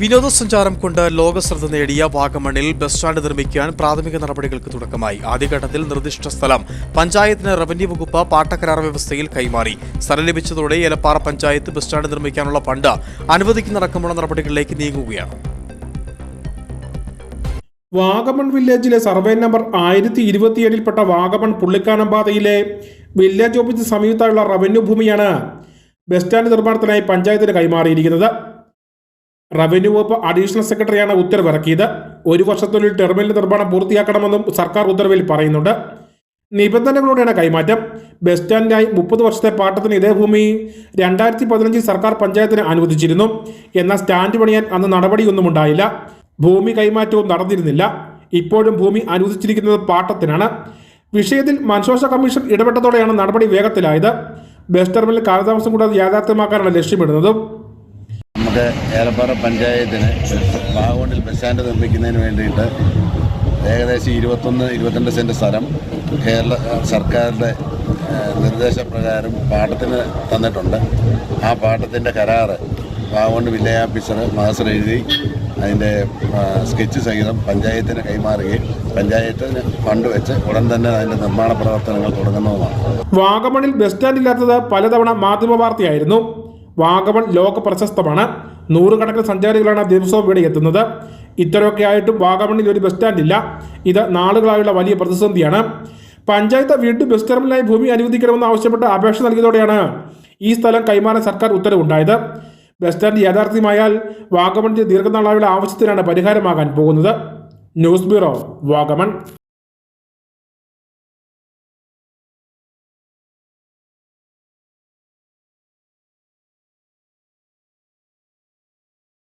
വിനോദസഞ്ചാരം കൊണ്ട് ലോകശ്രദ്ധ നേടിയ വാഗമണിൽ ബസ് സ്റ്റാൻഡ് നിർമ്മിക്കാൻ പ്രാഥമിക നടപടികൾക്ക് തുടക്കമായി. ആദ്യഘട്ടത്തിൽ നിർദ്ദിഷ്ട സ്ഥലം പഞ്ചായത്തിന് റവന്യൂ വകുപ്പ് പാട്ടക്കരാർ വ്യവസ്ഥയിൽ കൈമാറി. സ്ഥലം ലഭിച്ചതോടെ ഏലപ്പാറ പഞ്ചായത്ത് ബസ് സ്റ്റാൻഡ് നിർമ്മിക്കാനുള്ള ഫണ്ട് അനുവദിക്കുന്നതടക്കമുള്ള നടപടികളിലേക്ക് നീങ്ങുകയാണ്. വാഗമൺ വില്ലേജിലെ സർവേ നമ്പർ ആയിരത്തി ഇരുപത്തിയേഴിൽപ്പെട്ട വാഗമൺ പുള്ളിക്കാനം പാതയിലെ വില്ലേജ് ഓഫീസിന് സമീപത്തായുള്ള റവന്യൂ ഭൂമിയാണ് ബസ് സ്റ്റാൻഡ് നിർമ്മാണത്തിനായി പഞ്ചായത്തിന് കൈമാറിയിരിക്കുന്നത്. റവന്യൂ വകുപ്പ് അഡീഷണൽ സെക്രട്ടറിയാണ് ഉത്തരവിറക്കിയത്. ഒരു വർഷത്തിനുള്ളിൽ ടെർമിനൽ നിർമ്മാണം പൂർത്തിയാക്കണമെന്നും സർക്കാർ ഉത്തരവിൽ പറയുന്നുണ്ട്. നിബന്ധനകളോടെയാണ് കൈമാറ്റം. ബസ് സ്റ്റാൻഡിനായി മുപ്പത് വർഷത്തെ പാട്ടത്തിന് ഇതേ ഭൂമി രണ്ടായിരത്തി പതിനഞ്ചിൽ സർക്കാർ പഞ്ചായത്തിന് അനുവദിച്ചിരുന്നു. എന്നാൽ സ്റ്റാൻഡ് പണിയാൻ അന്ന് നടപടിയൊന്നും ഉണ്ടായില്ല. ഭൂമി കൈമാറ്റവും നടന്നിരുന്നില്ല. ഇപ്പോഴും ഭൂമി അനുവദിച്ചിരിക്കുന്നത് പാട്ടത്തിനാണ്. വിഷയത്തിൽ മനുഷ്യാവകാശ കമ്മീഷൻ ഇടപെട്ടതോടെയാണ് നടപടി വേഗത്തിലായത്. ബസ് ടെർമിനൽ കാലതാമസം കൂടാതെ യാഥാർത്ഥ്യമാക്കാനാണ് ലക്ഷ്യമിടുന്നതും. നമുക്ക് ഏലപ്പാറ പഞ്ചായത്തിന് വാഗമണിൽ ബസ് സ്റ്റാൻഡ് നിർമ്മിക്കുന്നതിന് വേണ്ടിയിട്ട് ഏകദേശം ഇരുപത്തൊന്ന് ഇരുപത്തിരണ്ട് സെന്റ് സ്ഥലം കേരള സർക്കാരിന്റെ നിർദ്ദേശപ്രകാരം പാട്ടത്തിന് തന്നിട്ടുണ്ട്. ആ പാട്ടത്തിന്റെ കരാറ് വാഗമണ് വില്ലേജ് ഓഫീസർ മാസ്റ്റർ എഴുതി അതിന്റെ സ്കെച്ച് സഹിതം പഞ്ചായത്തിന് കൈമാറുകയും പഞ്ചായത്തിന് ഫണ്ട് വെച്ച് ഉടൻ തന്നെ അതിന്റെ നിർമ്മാണ പ്രവർത്തനങ്ങൾ തുടങ്ങുന്നതുമാണ്. വാഗമണിൽ ബസ് സ്റ്റാൻഡ് ഇല്ലാത്തത് പലതവണ മാധ്യമ വാർത്തയായിരുന്നു. വാഗമൺ ലോക പ്രശസ്തമാണ് നൂറുകണക്കിന് സഞ്ചാരികളാണ് ദിവസവും ഇവിടെ എത്തുന്നത്. ഇത്രയൊക്കെ ആയിട്ടും വാഗമണിൽ ഒരു ബസ് സ്റ്റാൻഡ് ഇല്ല. ഇത് നാളുകളായുള്ള വലിയ പ്രതിസന്ധിയാണ്. പഞ്ചായത്ത് വീണ്ടും ബസ് ടെർമിനലായി ഭൂമി അനുവദിക്കണമെന്ന് ആവശ്യപ്പെട്ട് അപേക്ഷ നൽകിയതോടെയാണ് ഈ സ്ഥലം കൈമാറാൻ സർക്കാർ ഉത്തരവുണ്ടായത്. ബസ് സ്റ്റാൻഡ് യാഥാർത്ഥ്യമായാൽ വാഗമണിന്റെ ദീർഘനാളായുള്ള ആവശ്യത്തിനാണ് പരിഹാരമാകാൻ പോകുന്നത്. News bureau Vagamon.